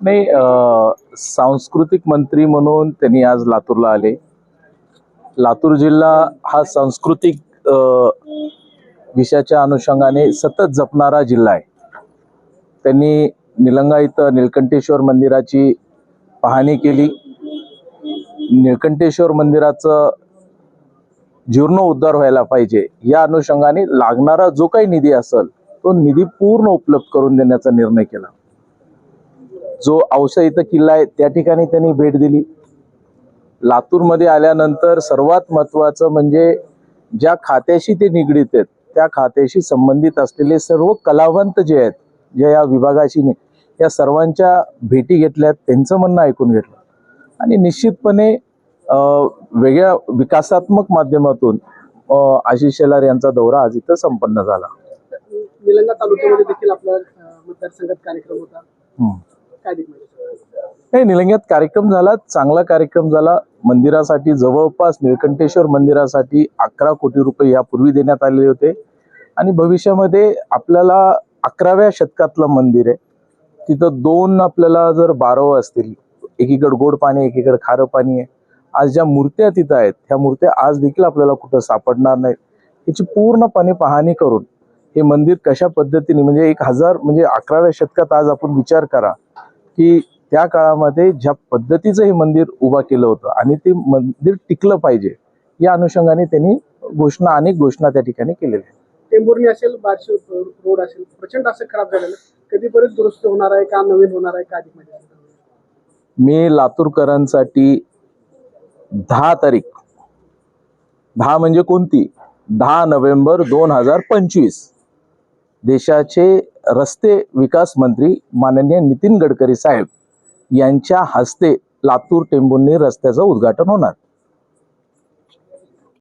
नाही सांस्कृतिक मंत्री म्हणून त्यांनी आज लातूरला आले. लातूर जिल्हा हा सांस्कृतिक विषयाच्या अनुषंगाने सतत जपणारा जिल्हा आहे. त्यांनी निलंगा इथं निलकंठेश्वर मंदिराची पाहणी केली. निळकंठेश्वर मंदिराचं जीर्णोद्धार व्हायला पाहिजे या अनुषंगाने लागणारा जो काही निधी असेल तो निधी पूर्ण उपलब्ध करून देण्याचा निर्णय केला. जो औसा इथं किल्ला आहे त्या ठिकाणी त्यांनी भेट दिली. लातूरमध्ये आल्यानंतर सर्वात महत्त्वाचं म्हणजे ज्या खात्याशी ते निगडीत आहेत त्या खात्याशी संबंधित असलेले सर्व कलावंत जे आहेत जे या विभागाशी या सर्वांच्या भेटी घेतल्यात त्यांचं म्हणणं ऐकून घेतलं. आणि निश्चितपणे वेगळ्या विकासात्मक माध्यमातून आशिष शेलार यांचा दौरा आज इथं संपन्न झाला. निलंगा तालुक्यामध्ये देखील आपला मतदारसंघात कार्यक्रम होता. काय नाही निलंग्यात कार्यक्रम झाला चांगला कार्यक्रम झाला. मंदिरासाठी जवळपास निळकंठेश्वर मंदिरासाठी अकरा कोटी रुपये यापूर्वी देण्यात आलेले होते. आणि भविष्यामध्ये आपल्याला अकराव्या शतकातलं मंदिर आहे. तिथं दोन आपल्याला जर बारव असतील एकीकडे गोड पाणी एकीकडे खारं पाणी आहे. आज ज्या मूर्त्या तिथं आहेत त्या मूर्त्या आज देखील आपल्याला कुठं सापडणार नाहीत. याची पूर्णपणे पाहणी करून हे मंदिर कशा पद्धतीने म्हणजे एक हजार म्हणजे अकराव्या शतकात आज आपण विचार करा. की त्या काळामध्ये ज्या पद्धतीचं हे मंदिर उभा केलं होतं आणि ते मंदिर टिकलं पाहिजे या अनुषंगाने त्यांनी घोषणा अनेक घोषणा त्या ठिकाणी केलेल्या आहेत. टेंभुर्णी असेल बार्शी रोड असेल प्रचंड असं खराब झालेलं कधी परत दुरुस्त होणार आहे का नवीन होणार आहे का. मी लातूरकरांसाठी दहा तारीख दहा म्हणजे कोणती? दहा नोव्हेंबर दोन हजार पंचवीस. देशाचे रस्ते विकास मंत्री माननीय नितीन गडकरी साहेब यांच्या हस्ते लातूर टेंभुर्णी रस्त्याचं उद्घाटन होणार.